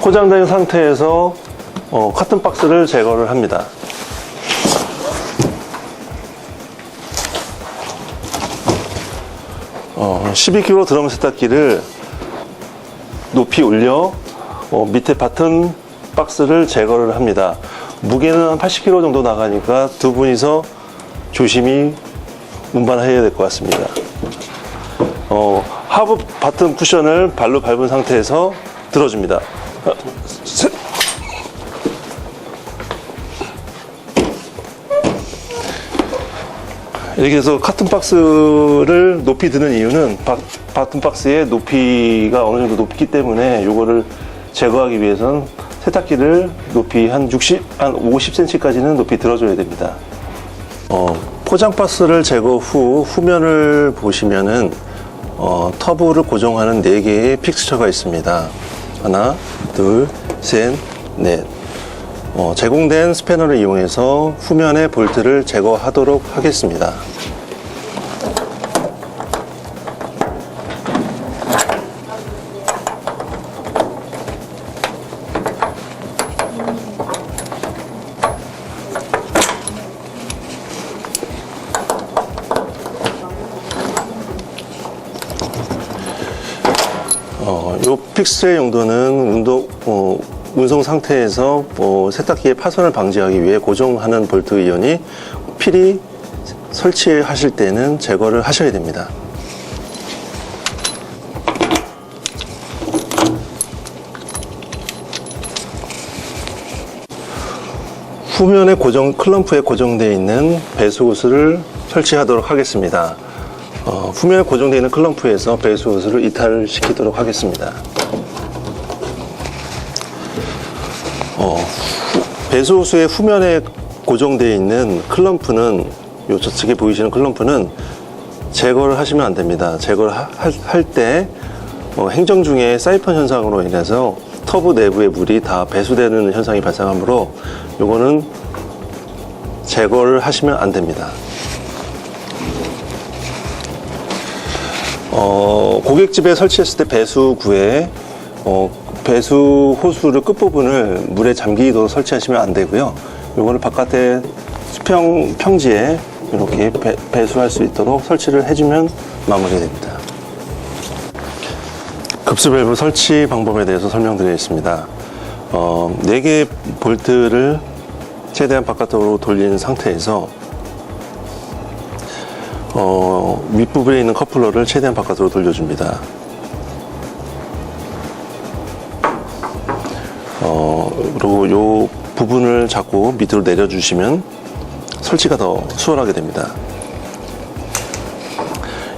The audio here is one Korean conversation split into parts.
포장된 상태에서 어, 커튼 박스를 제거를 합니다. 어, 12kg 드럼 세탁기를 높이 올려 어, 밑에 바튼 박스를 제거를 합니다. 무게는 한 80kg 정도 나가니까 두 분이서 조심히 운반해야 될 것 같습니다. 어, 하부 바튼 쿠션을 발로 밟은 상태에서 들어줍니다. 셋. 이렇게 해서 카튼 박스를 높이 드는 이유는 바, 바튼 박스의 높이가 어느 정도 높기 때문에 이거를 제거하기 위해서는 세탁기를 높이 한 60, 한 50cm까지는 높이 들어줘야 됩니다. 어, 포장 박스를 제거 후 후면을 보시면은 어, 터부를 고정하는 4개의 픽스처가 있습니다. 하나, 둘, 셋, 넷. 어, 제공된 스패너를 이용해서 후면의 볼트를 제거하도록 하겠습니다. 어, 요 픽스의 용도는 운동, 어, 운송 상태에서 어, 세탁기의 파손을 방지하기 위해 고정하는 볼트 이온이 필히 설치하실 때는 제거를 하셔야 됩니다. 후면에 고정, 클럼프에 고정되어 있는 배수호스를 설치하도록 하겠습니다. 어, 후면에 고정되어 있는 클럼프에서 배수 호스를 이탈시키도록 하겠습니다. 어, 후- 배수 호스의 후면에 고정되어 있는 클럼프는 요 저측에 보이시는 클럼프는 제거를 하시면 안 됩니다. 제거를 할때 어, 행정 중에 사이펀 현상으로 인해서 터부 내부의 물이 다 배수되는 현상이 발생하므로 요거는 제거를 하시면 안 됩니다. 어, 고객집에 설치했을 때 배수구에 어, 배수 호수를 끝부분을 물에 잠기도록 설치하시면 안 되고요. 요거를 바깥에 수평 평지에 이렇게 배, 배수할 수 있도록 설치를 해주면 마무리됩니다. 급수 밸브 설치 방법에 대해서 설명드리겠습니다. 어, 4개의 볼트를 최대한 바깥으로 돌린 상태에서 어, 윗부분에 있는 커플러를 최대한 바깥으로 돌려줍니다. 어, 그리고 요 부분을 잡고 밑으로 내려주시면 설치가 더 수월하게 됩니다.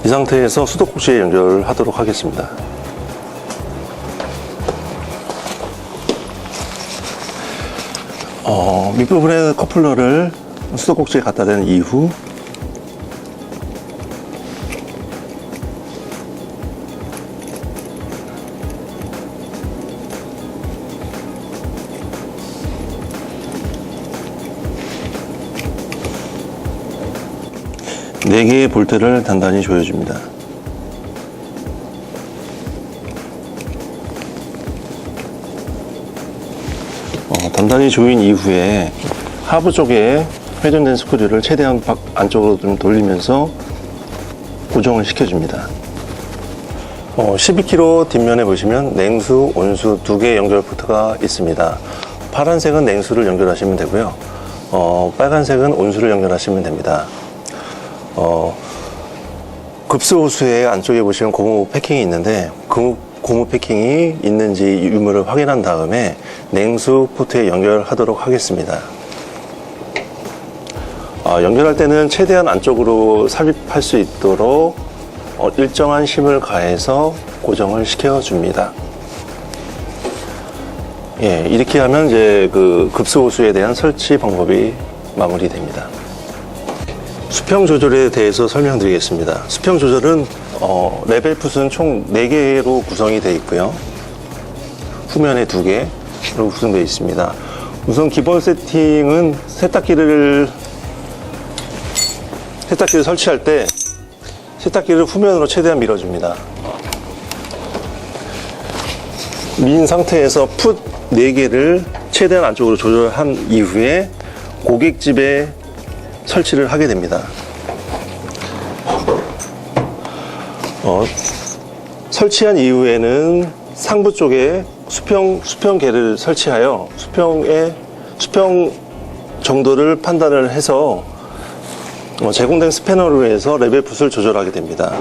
이 상태에서 수도꼭지에 연결하도록 하겠습니다. 어, 밑부분에 커플러를 수도꼭지에 갖다 댄 이후 네 개의 볼트를 단단히 조여줍니다. 어, 단단히 조인 이후에 하부 쪽에 회전된 스크류를 최대한 밖- 안쪽으로 좀 돌리면서 고정을 시켜줍니다. 어, 12km 뒷면에 보시면 냉수, 온수 두 개의 연결 포트가 있습니다. 파란색은 냉수를 연결하시면 되고요. 어, 빨간색은 온수를 연결하시면 됩니다. 어, 급수호수의 안쪽에 보시면 고무 패킹이 있는데 그 고무 패킹이 있는지 유무를 확인한 다음에 냉수 포트에 연결하도록 하겠습니다. 어, 연결할 때는 최대한 안쪽으로 삽입할 수 있도록 어, 일정한 힘을 가해서 고정을 시켜줍니다. 예, 이렇게 하면 이제 그 급수호수에 대한 설치 방법이 마무리됩니다. 수평 조절에 대해서 설명드리겠습니다. 수평 조절은 어, 레벨 풋은 총 4개로 구성이 되어 있고요. 후면에 2개로 구성되어 있습니다. 우선 기본 세팅은 세탁기를 세탁기를 설치할 때 세탁기를 후면으로 최대한 밀어줍니다. 민 상태에서 풋 4개를 최대한 안쪽으로 조절한 이후에 고객집에 설치를 하게 됩니다. 어, 설치한 이후에는 상부 쪽에 수평, 수평계를 설치하여 수평의, 수평 정도를 판단을 해서 어, 제공된 스패너로 해서 레벨 풋을 조절하게 됩니다.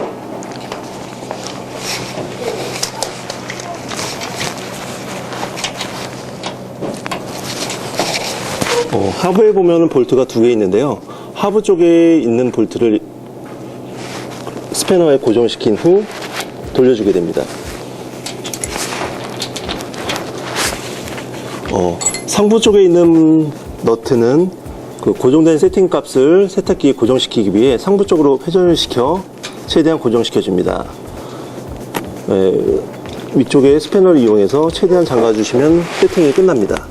어, 하부에 보면은 볼트가 두 개 있는데요. 하부 쪽에 있는 볼트를 스패너에 고정시킨 후 돌려주게 됩니다. 어, 상부 쪽에 있는 너트는 그 고정된 세팅 값을 세탁기에 고정시키기 위해 상부 쪽으로 회전을 시켜 최대한 고정시켜 줍니다. 에, 위쪽에 스패너를 이용해서 최대한 잠가 주시면 세팅이 끝납니다.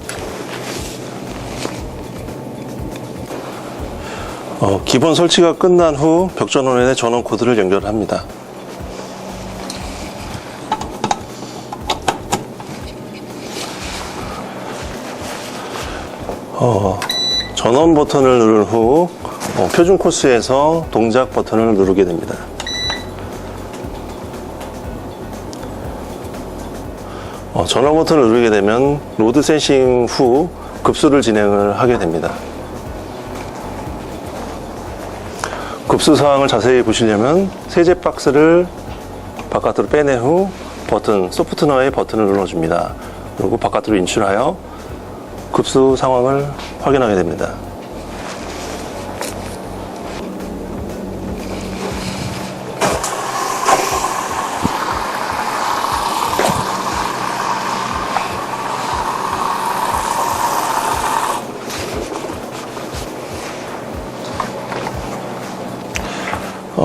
어, 기본 설치가 끝난 후 벽전원에 전원 코드를 연결합니다. 어, 전원 버튼을 누른 후 어, 표준 코스에서 동작 버튼을 누르게 됩니다. 어, 전원 버튼을 누르게 되면 로드 센싱 후 급수를 진행을 하게 됩니다. 급수 사항을 자세히 보시려면 세제 박스를 바깥으로 빼낸 후 버튼, 소프트너의 버튼을 눌러줍니다. 그리고 바깥으로 인출하여 급수 상황을 확인하게 됩니다.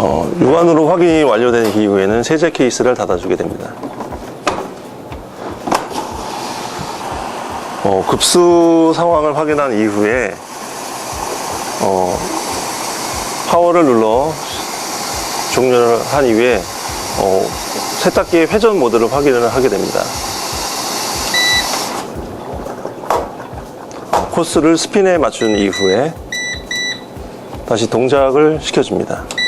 어, 육안으로 확인이 완료된 이후에는 세제 케이스를 닫아주게 됩니다. 어, 급수 상황을 확인한 이후에 어, 파워를 눌러 종료를 한 이후에 어, 세탁기의 회전 모드를 확인을 하게 됩니다. 코스를 스핀에 맞춘 이후에 다시 동작을 시켜줍니다.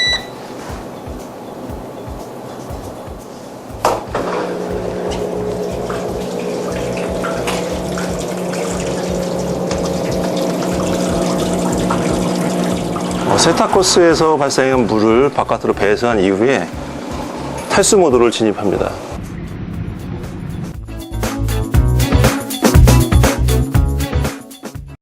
세탁 코스에서 발생한 물을 바깥으로 배수한 이후에 탈수 모드를 진입합니다.